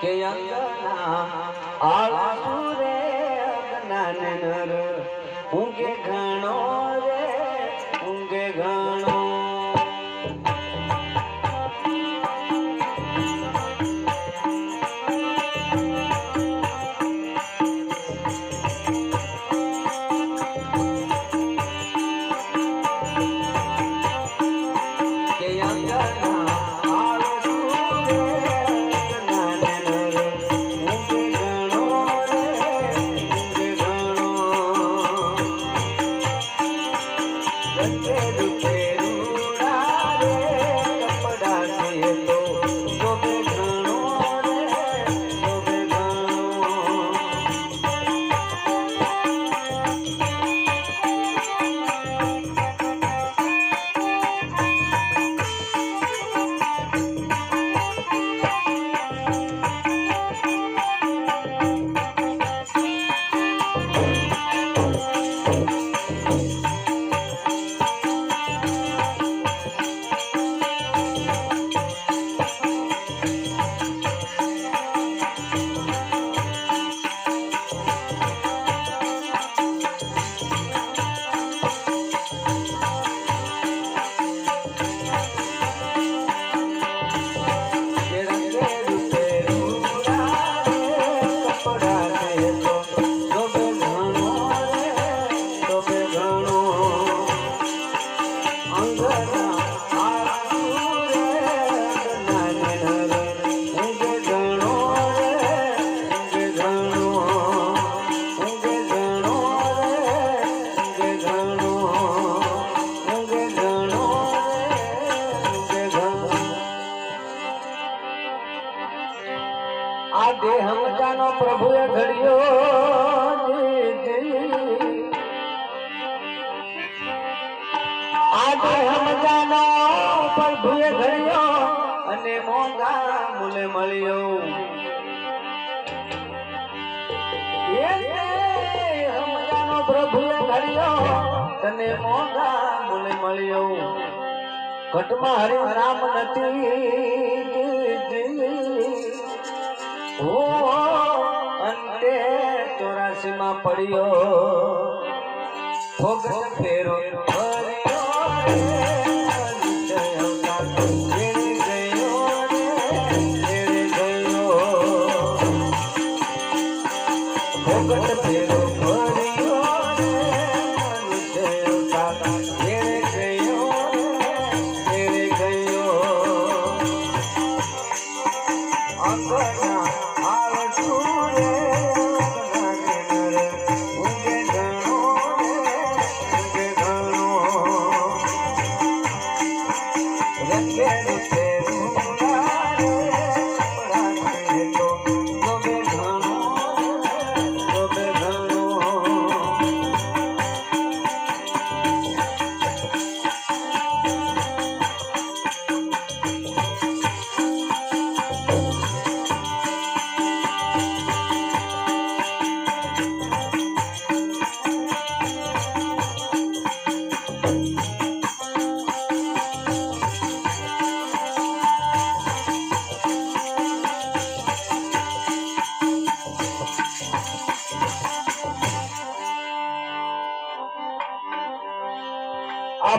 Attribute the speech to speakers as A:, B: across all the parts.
A: કે અંગના આળસુરે અજ્ઞાન નર ઊંઘે ઘણો રે આ દેહ પ્રભુએ ઘડ્યો. આ દેહ પ્રભુએ ઘડ્યો અને મોંઘા મુલે મળ્યો પ્રભુએ ઘડ્યો તને મોંઘા મુલે મળ્યો ઘટમાં હરિ રામ નથી ઓ અંતે ચોરાસી માં પડ્યો. ફોગટ ફેરો ફર્યો રે, અંતે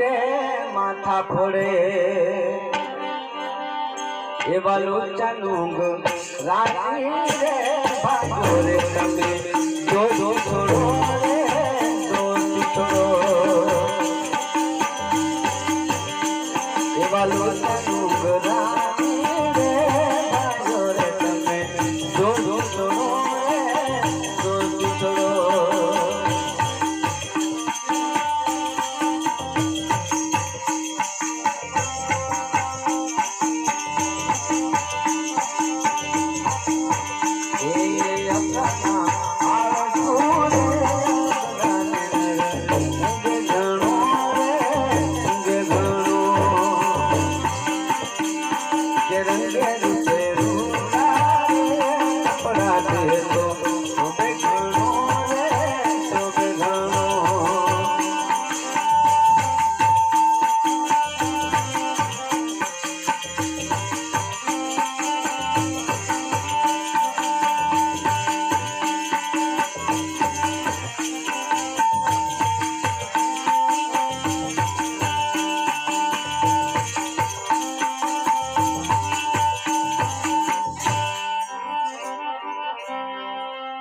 A: અંતે માથા ફોડે એવા લોચાનું રાજી રે ભાગ્યો રે તમે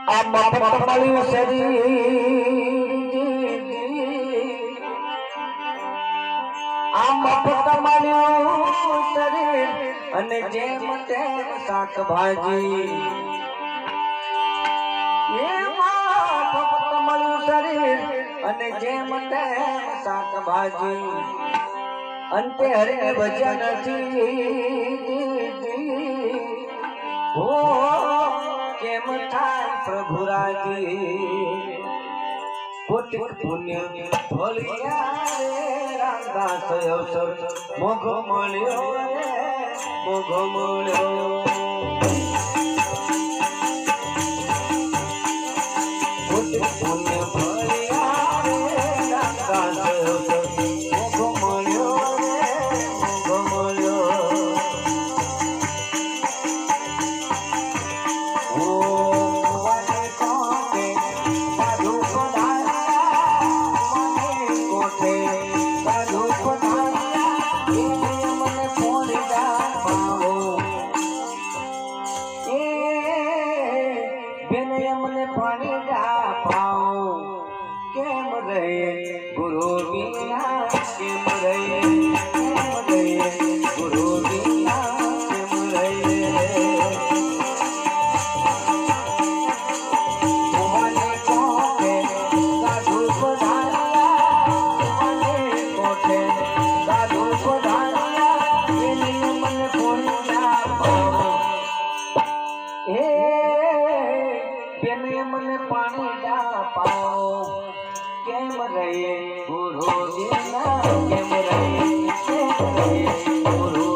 A: આ મફત મળ્યું શરીર આ મફત મળ્યું શરીર અને જેમ તેમ શાકભાજી એમાં મફત મળ્યું શરીર અને જેમ તેમ શાકભાજી અંતે હરે ભજન નથી ઓ કેમ થાય પ્રભુ રાજી કોટિક પુણ્ય ભોલિયા રે રામદાસ અવસર મોઘો મળ્યો રે? મોઘો મળ્યો. બેન અમને પાણી ડા પાઉ કેમ રહે ગુરુ વિના? કેમ રહે? કેમ રહે ગુરુ વિના? કેમ રહે? સાધુ પધાર્યા. મને કોઈ ના હે કેમે મને પાણી ના પાઓ કેમ રહે ગુરુ વિના કેમ રહે કેમ રહે ગુરુ?